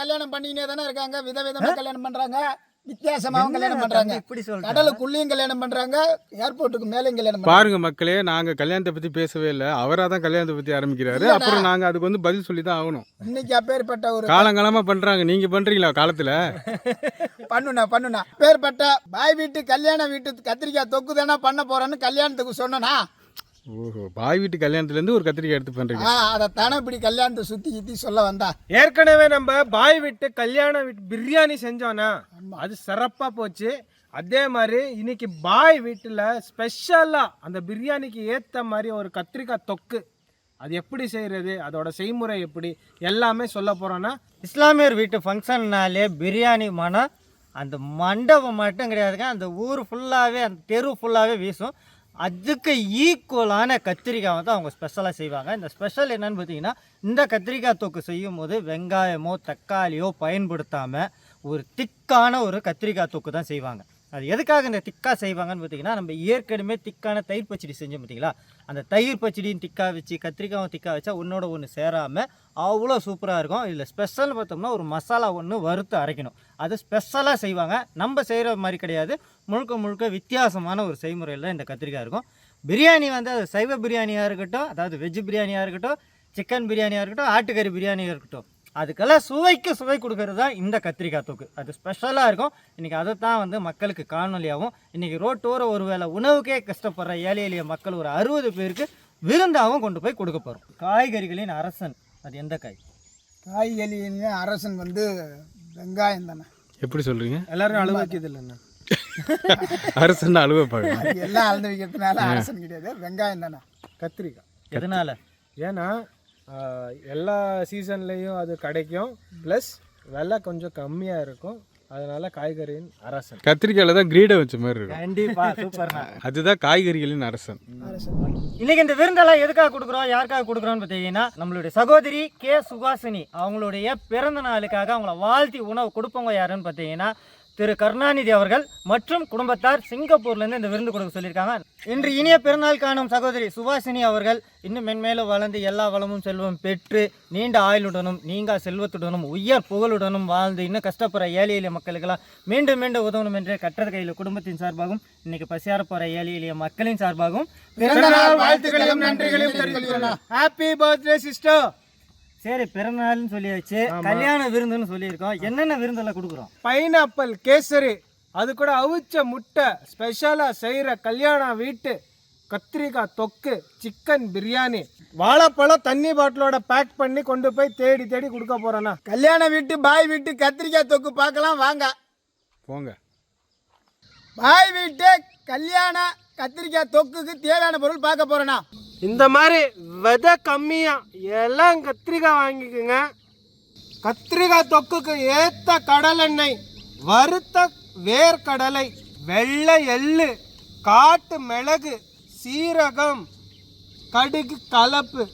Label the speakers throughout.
Speaker 1: கல்யாணம் பண்ணிக்கினே தானே இருக்காங்க. விதவிதமா கல்யாணம் பண்றாங்க. வித்தியாசமாவும் கல்யாணம் பண்றாங்க.
Speaker 2: இப்படி சொல்றேன்
Speaker 1: கடலுக்குள்ளேயும் கல்யாணம் பண்றாங்க. ஏர்போர்ட்டுக்கு மேலேயும் கல்யாணம் பண்றாங்க.
Speaker 3: பாருங்க மக்களே நாங்க கல்யாணத்தை பத்தி பேசவே இல்லை. அவரா தான் கல்யாணத்தை பத்தி ஆரம்பிக்கிறாரு. அப்புறம் நாங்க அதுக்கு வந்து பதில் சொல்லி தான் ஆகணும்.
Speaker 1: இன்னைக்கு அப்பேற்பட்ட ஒரு
Speaker 3: காலங்காலமா பண்றாங்க. நீங்க பண்றீங்களா காலத்துல?
Speaker 1: பண்ணுண்ணா பண்ணுண்ணா. அப்பேற்பட்ட பாய் வீட்டு கல்யாண வீட்டு கத்திரிக்காய் தொக்கு தானே பண்ண போறேன்னு கல்யாணத்துக்கு சொன்னனா?
Speaker 3: ஓஹோ பாய் வீட்டு கல்யாணத்துல இருந்து ஒரு கத்திரிக்காய் எடுத்து பண்றீங்க.
Speaker 1: ஆ அதை தானே இப்படி கல்யாணத்தை சுத்தி சுத்தி சொல்ல வந்தா?
Speaker 4: ஏற்கனவே நம்ம பாய் விட்டு கல்யாண வீட்டு பிரியாணி செஞ்சோன்னா அது சிறப்பாக போச்சு. அதே மாதிரி இன்னைக்கு பாய் வீட்டில் ஸ்பெஷலாக அந்த பிரியாணிக்கு ஏற்ற மாதிரி ஒரு கத்திரிக்காய் தொக்கு. அது எப்படி செய்கிறது அதோட செய்முறை எப்படி எல்லாமே சொல்ல போகிறோன்னா
Speaker 2: இஸ்லாமியர் வீட்டு ஃபங்க்ஷன்னாலே பிரியாணி மனம் அந்த மண்டபம் மட்டும் கிடையாதுங்க. அந்த ஊர் ஃபுல்லாகவே அந்த தெரு ஃபுல்லாகவே வீசும். அதுக்கு ஈக்குவலான கத்திரிக்காய் வந்து அவங்க ஸ்பெஷலாக செய்வாங்க. இந்த ஸ்பெஷல் என்னன்னு பார்த்தீங்கன்னா இந்த கத்திரிக்காய் தொக்கு செய்யும் போது வெங்காயமோ தக்காளியோ பயன்படுத்தாமல் ஒரு திக்கான ஒரு கத்திரிக்காய் தொக்கு தான் செய்வாங்க. அது எதுக்காக இந்த திக்கா செய்வாங்கன்னு பார்த்தீங்கன்னா நம்ம ஏற்கனவே திக்கான தயிர் பச்சடி செஞ்சோம் பார்த்தீங்களா? அந்த தயிர் பச்சடியும் திக்கா வச்சு கத்திரிக்காயும் திக்கா வச்சா ஒன்றோட ஒன்று சேராமல் அவ்வளோ சூப்பராக இருக்கும். இதில் ஸ்பெஷல் பார்த்தோம்னா ஒரு மசாலா ஒன்று வறுத்து அரைக்கணும். அது ஸ்பெஷலாக செய்வாங்க. நம்ம செய்கிற மாதிரி கிடையாது. முழுக்க முழுக்க வித்தியாசமான ஒரு செய்முறையில் இந்த கத்திரிக்காய் இருக்கும். பிரியாணி வந்து அது சைவ பிரியாணியாக இருக்கட்டும் அதாவது வெஜ் பிரியாணியாக இருக்கட்டும் சிக்கன் பிரியாணியாக இருக்கட்டும் ஆட்டுக்கறி பிரியாணியாக இருக்கட்டும். அதுக்கெல்லாம் சுவைக்கு சுவை கொடுக்கறது தான் இந்த கத்திரிக்காய் தொக்கு. அது ஸ்பெஷலாக இருக்கும். இன்றைக்கி அதை தான் வந்து மக்களுக்கு காணொலியாகவும் இன்றைக்கி ரோட்டோர ஒரு வேளை உணவுக்கே கஷ்டப்படுற ஏழை எளிய மக்கள் ஒரு அறுபது பேருக்கு விருந்தாகவும் கொண்டு போய் கொடுக்க போகிறோம் காய்கறிகளின் அரசன் அது எந்த காய்?
Speaker 1: காய்கறியின் அரசன் வந்து வெங்காயம் தானே.
Speaker 3: எப்படி சொல்றீங்க?
Speaker 4: எல்லாரும் அழுவ வைக்கிறது இல்லைண்ணா
Speaker 3: அரசன்
Speaker 1: அது எல்லாம் அளந்து வைக்கிறதுனால அரசன் கிடையாது. வெங்காயம் தானே.
Speaker 4: கத்திரிக்காய்.
Speaker 2: எதனால்?
Speaker 4: ஏன்னா எல்லா சீசன்லேயும் அது கிடைக்கும். ப்ளஸ் விலை கொஞ்சம் கம்மியாக இருக்கும். அதனால காய்கறியின் அரசன்.
Speaker 3: கத்திரிக்காயில தான் கிரீடை வச்ச மாதிரி இருக்கும்.
Speaker 2: கண்டிப்பாக சூப்பர்ண்ணா.
Speaker 3: அதுதான் காய்கறிகளின் அரசன்.
Speaker 2: இன்னைக்கு இந்த விருந்தெல்லாம் எதுக்காக கொடுக்குறோம் யாருக்காக கொடுக்குறோம்னு பார்த்தீங்கன்னா நம்மளுடைய சகோதரி கே சுகாசினி அவங்களுடைய பிறந்த நாளுக்காக அவங்கள வாழ்த்தி உணவு கொடுப்பவங்க யாருன்னு பார்த்தீங்கன்னா திரு கருணாநிதி அவர்கள் மற்றும் குடும்பத்தார் சிங்கப்பூர்லேருந்து இந்த விருந்து கொடுக்க சொல்லியிருக்காங்க. இன்று இனிய பிறந்தநாள் காணும் சகோதரி சுபாசினி அவர்கள் இன்னும் மென்மேலும் வளர்ந்து எல்லா வளமும் செல்வம் பெற்று நீண்ட ஆயுளுடனும் நீங்கா செல்வத்துடனும் உயர் புகழுடனும் வாழ்ந்து இன்னும் கஷ்டப்படுற ஏழை எளிய மக்களுக்கெல்லாம் மீண்டும் மீண்டும் உதவணும் என்று கற்றது கையில் குடும்பத்தின் சார்பாகவும் இன்னைக்கு பசியார போகிற ஏழை எளிய மக்களின் சார்பாகவும்
Speaker 1: வாழ்த்துக்களையும் நன்றிகளையும்
Speaker 4: ஹாப்பி பர்த்டே சிஸ்டர்
Speaker 2: சரி பிறந்தநாள்னு சொல்லியாச்சு. கல்யாண விருந்துன்னு சொல்லியிருக்கோம். என்னென்ன விருந்தெல்லாம் கொடுக்குறோம்?
Speaker 4: பைனாப்பிள் கேசரி. அது கூட அவிச்ச முட்டை ஸ்பெஷலாக செய்கிற கல்யாண வீட்டு கத்திரிக்காய் தொக்கு சிக்கன் பிரியாணி. வாழைப்பழம் தண்ணி பாட்டிலோட பேக் பண்ணி கொண்டு போய் தேடி தேடி கொடுக்க போறேண்ணா.
Speaker 1: கல்யாண வீட்டு பாய் வீட்டு கத்திரிக்காய் தொக்கு பார்க்கலாம் வாங்க.
Speaker 3: போங்க.
Speaker 1: பாய் வீட்டு கல்யாண கத்திரிக்காய் தொக்குக்கு தேவையான பொருள் பார்க்க போறேனா
Speaker 4: இந்த மாதிரி விதை கம்மியாக எல்லாம் கத்திரிக்காய் வாங்கிக்கோங்க. கத்திரிக்காய் தொக்குக்கு ஏற்ற கடலெண்ணெய் வறுத்த வேர்க்கடலை வெள்ளை எள்ளு காட்டு மிளகு சீரகம் கடுகு கலப்பு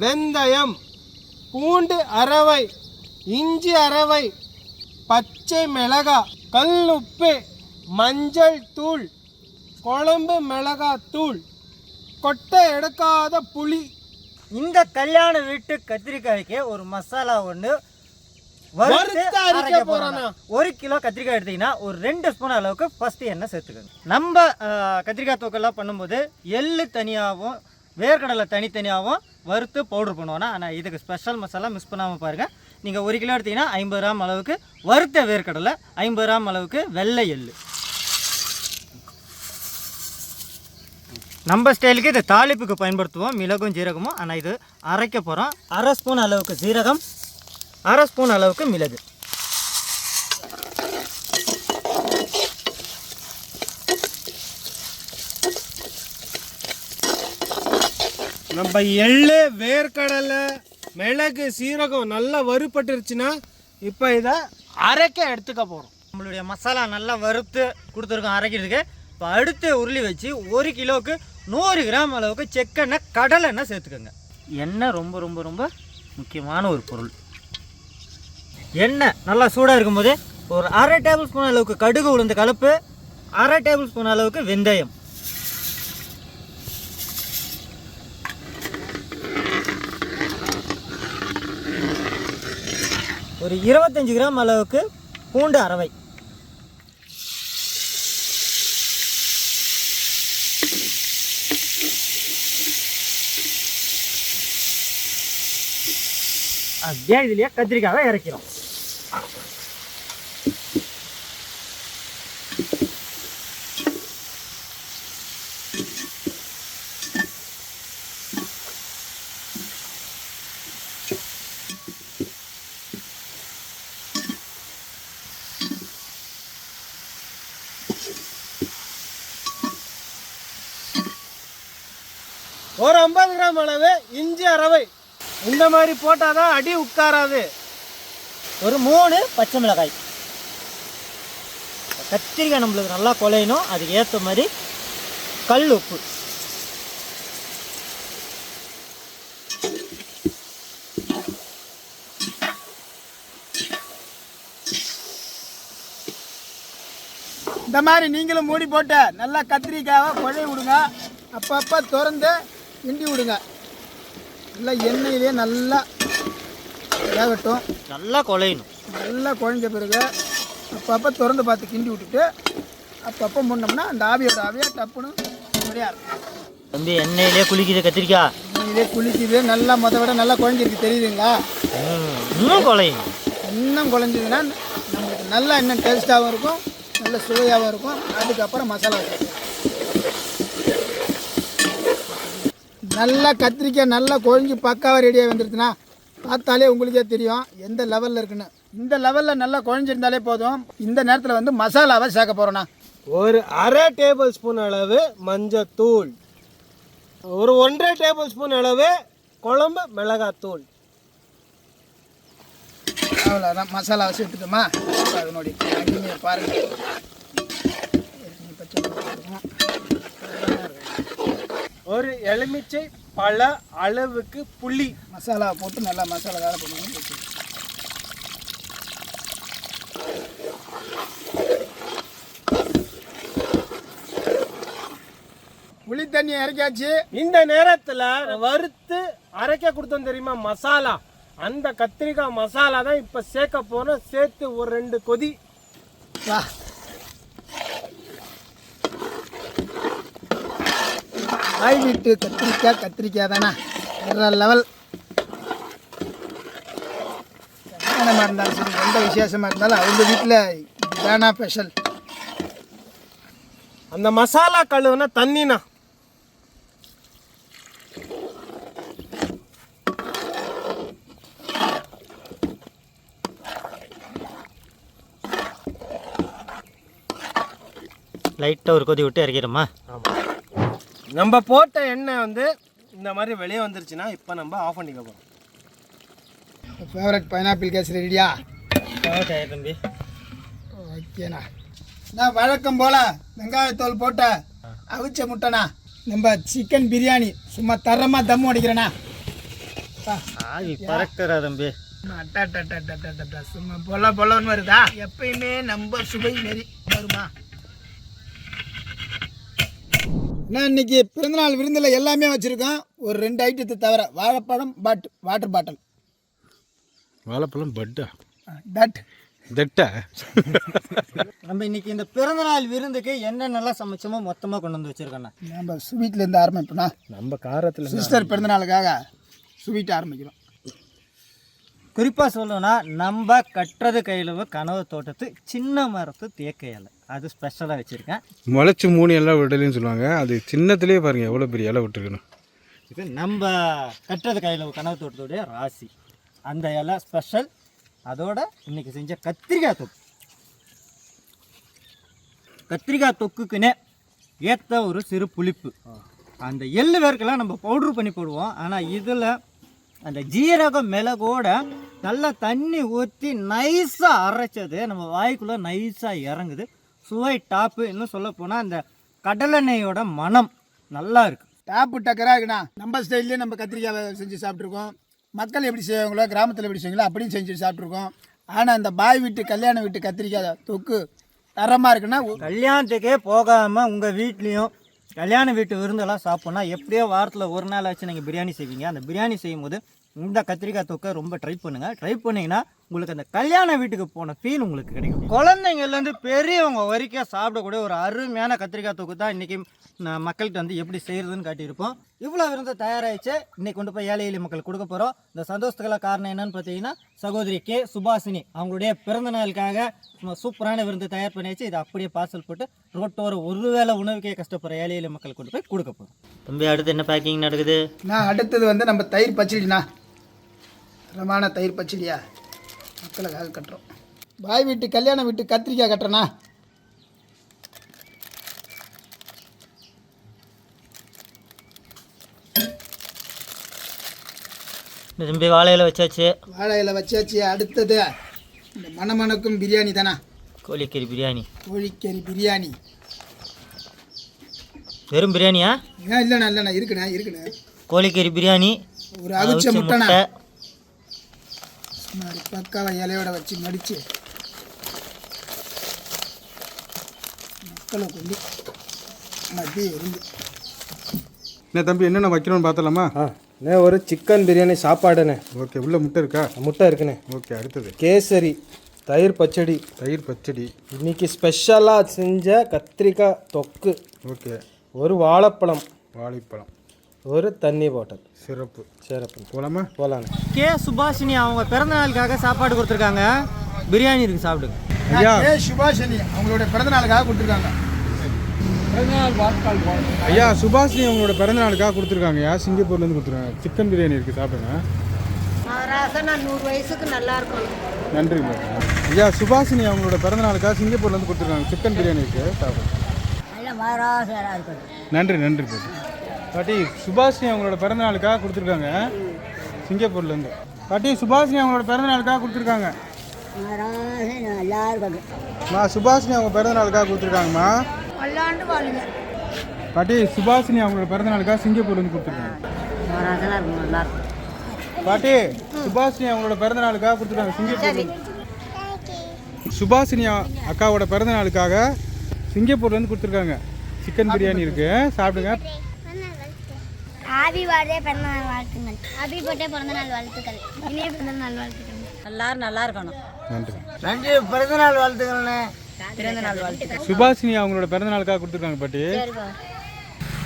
Speaker 4: வெந்தயம் பூண்டு அரவை இஞ்சி அரவை பச்சை மிளகாய் உப்பு மஞ்சள் தூள் குழம்பு மிளகாய் தூள். கொட்டை எடுக்காத புளி
Speaker 2: இந்த கல்யாண வீட்டு கத்திரிக்காய்க்கு ஒரு மசாலா ஒன்று
Speaker 4: வறுத்து அரைக்க
Speaker 2: ஒரு கிலோ கத்திரிக்காய் எடுத்தீங்கன்னா ஒரு ரெண்டு ஸ்பூன் அளவுக்கு ஃபர்ஸ்ட் எண்ணெய் சேர்த்துக்கோங்க. நம்ம கத்திரிக்காய் தூக்கெல்லாம் பண்ணும்போது எள்ளு தனியாகவும் வேர்க்கடலை தனித்தனியாகவும் வறுத்து பவுடர் பண்ணுவோம்னா ஆனால் இதுக்கு ஸ்பெஷல் மசாலா மிஸ் பண்ணாமல் பாருங்கள் நீங்கள் ஒரு கிலோ எடுத்தீங்கன்னா ஐம்பது கிராம் அளவுக்கு வறுத்த வேர்க்கடலை ஐம்பது கிராம் அளவுக்கு வெள்ளை எள்ளு. நம்ம ஸ்டைலுக்கு இது தாளிப்புக்கு பயன்படுத்துவோம் மிளகும் ஜீரகமும். ஆனால் இது அரைக்க போகிறோம் அரை ஸ்பூன் அளவுக்கு ஜீரகம் அரை ஸ்பூன் அளவுக்கு மிளகு.
Speaker 4: நம்ம எள்ளு வேர்க்கடலை மிளகு சீரகம் நல்லா வறுபட்டுருச்சுன்னா இப்போ இதை அரைக்க எடுத்துக்க போகிறோம்
Speaker 2: நம்மளுடைய மசாலா நல்லா வறுத்து கொடுத்துருக்கோம் அரைக்கிறதுக்கு. இப்போ அடுத்து உருளி வச்சு ஒரு கிலோவுக்கு நூறு கிராம் அளவுக்கு செக்கெண்ணெய் கடலெண்ணெய் சேர்த்துக்கோங்க. எண்ணெய் ரொம்ப ரொம்ப ரொம்ப முக்கியமான ஒரு பொருள். எண்ணெய் நல்லா சூடாக இருக்கும்போது ஒரு அரை டேபிள் ஸ்பூன் அளவுக்கு கடுகு உளுந்து கலப்பு அரை டேபிள் ஸ்பூன் அளவுக்கு வெந்தயம். ஒரு இருபத்தஞ்சி கிராம் அளவுக்கு பூண்டு அரவை அப்படியே இதுலயே கத்திரிக்காவை இறக்கிறோம்.
Speaker 4: ஒரு ஐம்பது கிராம் அளவு இஞ்சி அரவை இந்த மாதிரி போட்டாதான் அடி உட்காராது.
Speaker 2: ஒரு மூணு பச்சை மிளகாய். கத்திரிக்காய் நம்மளுக்கு நல்லா குலையணும் அதுக்கு ஏற்ற மாதிரி கல் உப்பு.
Speaker 1: இந்த மாதிரி நீங்களும் மூடி போட்டு நல்லா கத்திரிக்காவை குழைய விடுங்க. அப்பப்போ திறந்து கிண்டி விடுங்க. நல்லா எண்ணெயிலே நல்லா வேகட்டும்.
Speaker 2: நல்லா குலையணும்
Speaker 1: நல்லா குழஞ்ச பிறகு அப்பப்போ திறந்து பார்த்து கிண்டி விட்டுட்டு அப்பப்போ முன்னோம்னா அந்த ஆவியோட ஆவியாக டப்புன்னு சரியா இருக்கும்
Speaker 2: தம்பி எண்ணெயிலே குளிக்குது கத்திரிக்காய்
Speaker 1: எண்ணெயிலே குளிக்குது. நல்லா முத விட நல்லா குழஞ்சிருக்கு. தெரியுதுங்களா?
Speaker 2: இன்னும் குலையணும்
Speaker 1: இன்னும் குழஞ்சதுன்னா நம்மளுக்கு நல்லா இன்னும் டேஸ்ட்டாகவும் இருக்கும். நல்ல சுவையாகவும் இருக்கும். அதுக்கப்புறம் மசாலா நல்லா கத்திரிக்காய் நல்லா குழஞ்சி பக்காவாக ரெடியாக வந்துருச்சுன்னா பார்த்தாலே உங்களுக்கே தெரியும் எந்த லெவலில் இருக்குன்னு. இந்த லெவலில் நல்லா குழஞ்சிருந்தாலே போதும். இந்த நேரத்தில் வந்து மசாலாவை சேர்க்க போகிறோண்ணா
Speaker 4: ஒரு அரை டேபிள் ஸ்பூன் அளவு மஞ்சத்தூள் ஒரு ஒன்றரை டேபிள் ஸ்பூன் அளவு குழம்பு மிளகாத்தூள்
Speaker 1: அவ்வளோதான் மசாலாவை சேர்த்துட்டோமா? அதனுடைய பாருங்கள் பச்சை மிளகாய் போட்டுருக்கோம்.
Speaker 4: ஒரு எலுமிச்சை பழ அளவுக்கு புளி.
Speaker 1: மசாலா போட்டு நல்லா மசாலா வேலை பண்ணுவோம் புளி தண்ணி இறக்காச்சு
Speaker 4: இந்த நேரத்துல வறுத்து அரைக்க கொடுத்தோம் தெரியுமா? மசாலா. அந்த கத்திரிக்காய் மசாலா தான் இப்ப சேர்க்க போறோம். சேர்த்து ஒரு ரெண்டு கொதி.
Speaker 1: வா. காய் வீட்டு கத்திரிக்காய் கத்திரிக்காய் தானே? வேற லெவல் கல்யாணமாக இருந்தாலும் சரி எந்த விசேஷமாக இருந்தாலும் அவங்க வீட்டில் இதுதானா ஸ்பெஷல்
Speaker 4: அந்த மசாலா கழுவுனா தண்ணினா.
Speaker 2: லைட்டாக ஒரு கொதி விட்டு இறக்கிறோமா
Speaker 4: நம்ம போட்ட எண்ணெய் வந்து இந்த மாதிரி வெளியே வந்துருச்சுன்னா இப்போ நம்ம ஆஃப் பண்ணிக்க போகிறோம்
Speaker 1: ஃபேவரட் பைனாப்பிள் கேசரி ரெடியா?
Speaker 2: ஓகே தம்பி.
Speaker 1: ஓகேண்ணா. நான் வழக்கம் போல் வெங்காயத்தோல் போட்ட அவிச்ச முட்டைண்ணா. நம்ம சிக்கன் பிரியாணி. சும்மா தரமாக தம் அடிக்கிறேண்ணா.
Speaker 2: பறக்கிறா தம்பி.
Speaker 1: அட்டா சும்மா பொல பொலன்னு வருதா? எப்பயுமே நம்ம சுவை நெறி வருமா? நான் இன்னைக்கு பிறந்தநாள் விருந்தில் எல்லாமே வச்சுருக்கோம். ஒரு ரெண்டு ஐட்டத்தை தவிர வாழைப்பழம் பாட் வாட்டர் பாட்டில்
Speaker 3: வாழைப்பழம் பட்டா
Speaker 1: தட்
Speaker 3: தட்டா
Speaker 2: நம்ம இன்னைக்கு இந்த பிறந்தநாள் விருந்துக்கு என்னென்னலாம் சமைச்சோமோ மொத்தமாக கொண்டு வந்து வச்சிருக்கோண்ணா.
Speaker 1: நம்ம ஸ்வீட்லேருந்து ஆரம்பிப்போண்ணா
Speaker 4: நம்ம காரத்தில்
Speaker 1: சிஸ்டர் பிறந்தநாளுக்காக ஸ்வீட் ஆரம்பிக்கிறோம்.
Speaker 2: குறிப்பாக சொல்லணும்னா நம்ம கட்டுறது கையில் கனவு தோட்டத்து சின்ன மரத்து தேக்க இலை. அது ஸ்பெஷலாக வச்சுருக்கேன்.
Speaker 3: முளைச்சி மூணு இலை விடலைன்னு சொல்லுவாங்க. அது சின்னத்துலேயே பாருங்க எவ்வளோ பெரிய இலை விட்டுருக்கணும்.
Speaker 2: இது நம்ம கட்டுறது கையில் கனவு தோட்டத்துடைய ராசி. அந்த இலை ஸ்பெஷல் அதோட இன்னைக்கு செஞ்ச கத்திரிக்காய் தொக்கு. கத்திரிக்காய் தொக்குக்குன்னே ஏற்ற ஒரு சிறு புளிப்பு. அந்த எள்ளு வேர்க்கெல்லாம் நம்ம பவுட்ரு பண்ணி போடுவோம். ஆனால் இதில் அந்த ஜீரகம் மிளகோட நல்லா தண்ணி ஊற்றி நைஸாக அரைச்சது நம்ம வாய்க்குள்ளே நைஸாக இறங்குது. சுவை டாப்பு இன்னும் சொல்ல போனால் அந்த கடலெண்ணெயோட மனம் நல்லா இருக்குது
Speaker 1: டாப்பு டக்கராக இருக்குண்ணா. நம்ம ஸ்டைல்லே நம்ம கத்திரிக்காவை செஞ்சு சாப்பிட்ருக்கோம் மக்கள் எப்படி செய்வாங்களோ கிராமத்தில் எப்படி செய்வாங்களோ அப்படியும் செஞ்சு சாப்பிட்ருக்கோம் ஆனால் இந்த பாய் வீட்டு கல்யாண வீட்டு கத்திரிக்காய் தொக்கு தரமாக இருக்குன்னா
Speaker 2: கல்யாணத்துக்கே போகாமல் உங்கள் வீட்லேயும் கல்யாண வீட்டு விருந்தெல்லாம் சாப்பிட்னா எப்படியோ வாரத்தில் ஒரு நாள் ஆச்சு நீங்கள் பிரியாணி செய்வீங்க. அந்த பிரியாணி செய்யும்போது இந்த கத்திரிக்காய் தொக்கை ரொம்ப ட்ரை பண்ணுங்கள் ட்ரை பண்ணிங்கன்னா உங்களுக்கு அந்த கல்யாண வீட்டுக்கு போன ஃபீல் உங்களுக்கு கிடைக்கும். குழந்தைங்கள்லேருந்து பெரியவங்க வரைக்கும் சாப்பிடக்கூடிய ஒரு அருமையான கத்திரிக்காய் தொக்கு தான் இன்றைக்கி மக்கள்கிட்ட வந்து எப்படி செய்கிறதுன்னு காட்டியிருப்போம். இவ்வளோ விருந்து தயாராகிடுச்சு இன்னைக்கு கொண்டு போய் ஏழை எளிய மக்கள் கொடுக்க போகிறோம் இந்த சந்தோஷத்துக்கெல்லாம் காரணம் என்னன்னு பார்த்தீங்கன்னா சகோதரி கே. சுபாஷினி. அவங்களுடைய பிறந்த நாளுக்காக சும்மா சூப்பரான விருந்து தயார் பண்ணியாச்சு. இதை அப்படியே பார்சல் போட்டு ரோட்டோர ஒருவேளை உணவுக்கே கஷ்டப்படுற ஏழை எளிய மக்கள் கொண்டு போய் கொடுக்க போகிறோம் தம்பி அடுத்து என்ன பேக்கிங் நடக்குது?
Speaker 1: நான் அடுத்தது வந்து நம்ம தயிர் பச்சடிண்ணா. தரமான தயிர் பச்சடியா? மக்களுக்காக கட்டுறோம். பாய் வீட்டு கல்யாண வீட்டு கத்திரிக்காய் கட்டுறேண்ணா
Speaker 2: இந்த தம்பி வாழையில வச்சாச்சு.
Speaker 1: வாழை இலை வச்சாச்சு அடுத்தது இந்த மணமணக்கும் பிரியாணி தானே?
Speaker 2: கோழிக்கறி பிரியாணி.
Speaker 1: கோழிக்கறி பிரியாணி.
Speaker 2: வெறும் பிரியாணியா?
Speaker 1: ஏன் இல்லைண்ணா இல்லைண்ணா இருக்குண்ணா இருக்குண்ணே.
Speaker 2: கோழிக்கறி பிரியாணி.
Speaker 1: ஒரு அவிச்ச முட்டைண்ணா. பக்காவை இலையோட வச்சு மடித்து மக்களை கொண்டு மத்திய இருந்து
Speaker 3: என்ன தம்பி என்னென்ன வைக்கணும்னு பார்த்தலாமா
Speaker 4: அண்ணே ஒரு சிக்கன் பிரியாணி சாப்பாடுண்ணே
Speaker 3: ஓகே உள்ள முட்டை இருக்கா?
Speaker 4: முட்டை இருக்குண்ணே
Speaker 3: ஓகே அடுத்தது.
Speaker 4: கேசரி தயிர் பச்சடி.
Speaker 3: தயிர் பச்சடி.
Speaker 4: இன்னைக்கு ஸ்பெஷலாக செஞ்ச கத்திரிக்காய் தொக்கு.
Speaker 3: ஓகே.
Speaker 4: ஒரு வாழைப்பழம்.
Speaker 3: வாழைப்பழம்.
Speaker 4: ஒரு தண்ணி பாட்டில்
Speaker 3: சிறப்பு.
Speaker 4: சிறப்பு.
Speaker 3: போலாமா?
Speaker 4: போகலாண்ணே
Speaker 2: கே சுபாஷினி அவங்க பிறந்த நாளுக்காக சாப்பாடு கொடுத்துருக்காங்க. பிரியாணி இருக்கு சாப்பிடுங்க
Speaker 3: ஐயா.
Speaker 1: ஏ சுபாஷினி அவங்களுடைய பிறந்த நாளுக்காக கொடுத்துருக்காங்க.
Speaker 3: ஐயா சுபாஷினி அவங்களோட பிறந்த நாளுக்காக கொடுத்துருக்காங்கய்யா சிங்கப்பூர்லேருந்து கொடுத்துருக்காங்க. சிக்கன் பிரியாணி இருக்குது சாப்பிடுங்க.
Speaker 5: நூறு வயசுக்கு நல்லா இருக்கணும்.
Speaker 3: நன்றி ஐயா சுபாஷினி அவங்களோட பிறந்த நாளுக்காக சிங்கப்பூர்லேருந்து கொடுத்துருக்காங்க. சிக்கன் பிரியாணி இருக்குது சாப்பிடுங்க. நன்றி நன்றி பாட்டி பாட்டி சுபாஷினி அவங்களோட பிறந்த நாளுக்காக கொடுத்துருக்காங்க. சிங்கப்பூர்லேருந்து. பாட்டி சுபாஷினி அவங்களோட பிறந்த நாளுக்காக கொடுத்துருக்காங்க. மா சுபாஷினி அவங்க பிறந்த நாளுக்காக கொடுத்துருக்காங்கம்மா. பாட்டி சுபாஷினி அவங்களோட பிறந்த நாளுக்காக சிங்கப்பூர்லேருந்து கொடுத்துருக்காங்க. பாட்டி சுபாஷினி அவங்களோட பிறந்த நாளுக்காக கொடுத்துருக்காங்க சிங்கப்பூர்ல சுபாஷினி அக்காவோட பிறந்த நாளுக்காக சிங்கப்பூர்லேருந்து கொடுத்துருக்காங்க. சிக்கன் பிரியாணி இருக்கு. சாப்பிடுங்க.
Speaker 6: ஹாப்பி பர்த்டே பிறந்த நாள் வாழ்த்துக்கள். ஹாப்பி பர்த்டே பிறந்த நாள் வாழ்த்துக்கள். இனிய பிறந்த நாள் வாழ்த்துக்கள்.
Speaker 5: எல்லாரும் நல்லா இருக்கணும்.
Speaker 3: நன்றி.
Speaker 2: நன்றி. பிறந்த நாள் வாழ்த்துக்கள்ண்ணே.
Speaker 5: பிறந்த நாள் வாழ்த்துக்கள்.
Speaker 3: சுபாஷினி அவங்களோட பிறந்த நாளுக்காக கொடுத்துருக்காங்க பாட்டி.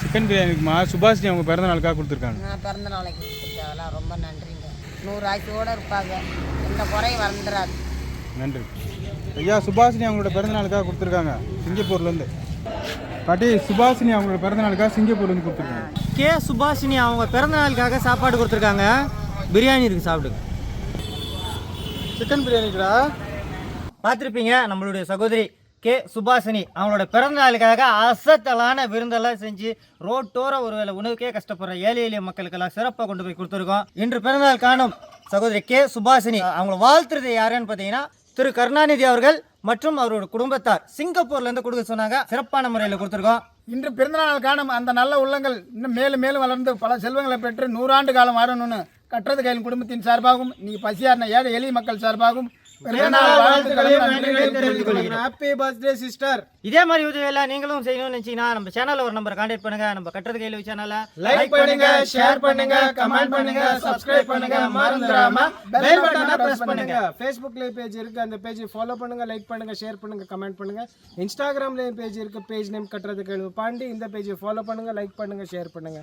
Speaker 3: சிக்கன் பிரியாணிக்குமா சுபாஷினி அவங்க பிறந்த நாளுக்காக கொடுத்துருக்காங்க.
Speaker 5: நான் பிறந்த நாளைக்கு கொடுத்துருக்கேன் ரொம்ப நன்றிங்க. நூறு ஆயுசோடு இருப்பாங்க. எந்த குறையும் வந்துடாது
Speaker 3: நன்றி. ஐயா சுபாஷினி அவங்களோட பிறந்த நாளுக்காக கொடுத்துருக்காங்க சிங்கப்பூர்லேருந்து பாட்டி சுபாஷினி அவங்களோட பிறந்த நாளுக்காக சிங்கப்பூர்லேருந்து கொடுத்துருக்காங்க.
Speaker 2: கே சுபாஷினி அவங்க பிறந்த நாளுக்காக சாப்பாடு கொடுத்துருக்காங்க. பிரியாணி இருக்கு சாப்பிடுங்க
Speaker 3: சிக்கன் பிரியாணிக்குடா
Speaker 2: பார்த்துருப்பீங்க நம்மளுடைய சகோதரி கே சுபாஷினி அவங்களோட பிறந்த நாளுக்காக அசத்தலான விருந்தெல்லாம் செஞ்சு ரோட்டோர ஒருவேளை உணவுக்கே கஷ்டப்படுற ஏழை எளிய மக்களுக்கெல்லாம் சிறப்பாக கொண்டு போய் கொடுத்துருக்கோம். இன்று பிறந்தநாள் காணும் சகோதரி கே சுபாஷினி அவங்கள வாழ்த்துறது யாருன்னு பார்த்தீங்கன்னா திரு கருணாநிதி அவர்கள். மற்றும் அவரோட குடும்பத்தார் சிங்கப்பூர்லேருந்து கொடுக்க சொன்னாங்க. சிறப்பான முறையில் கொடுத்துருக்கோம்.
Speaker 1: இன்று பிறந்தநாள் காணும் அந்த நல்ல உள்ளங்கள் இன்னும் மேலும் மேலும் வளர்ந்து பல செல்வங்களை பெற்று நூறாண்டு காலம் வாழணும்னு கட்டுறது கையில் குடும்பத்தின் சார்பாகவும் நீங்கள் பசியாரின ஏழை எளிய மக்கள் சார்பாகவும்
Speaker 4: ஹாப்பி பர்த்டே சிஸ்டர்
Speaker 2: இதே மாதிரி உதவியெல்லாம் நீங்களும் செய்யணும்னு நினச்சிங்கன்னா நம்ம சேனலில் ஒரு நம்பரை கான்டாக்ட் பண்ணுங்க. நம்ம கட்டுறது கையில் சேனலை
Speaker 4: லைக் பண்ணுங்க ஷேர் பண்ணுங்க கமெண்ட் பண்ணுங்க சப்ஸ்கிரைப் பண்ணுங்க மறந்துடாம பெல் பட்டனை பிரஸ் பண்ணுங்க. ஃபேஸ்புக்ல பேஜ் இருக்கு அந்த பேஜை ஃபாலோ பண்ணுங்க லைக் பண்ணுங்க ஷேர் பண்ணுங்க கமெண்ட் பண்ணுங்க. இன்ஸ்டாகிராம்லயும் பேஜ் இருக்கு பேஜ் நேம் கட்டுறது கேள்வி பாண்டி இந்த பேஜை ஃபாலோ பண்ணுங்க லைக் பண்ணுங்க ஷேர் பண்ணுங்க.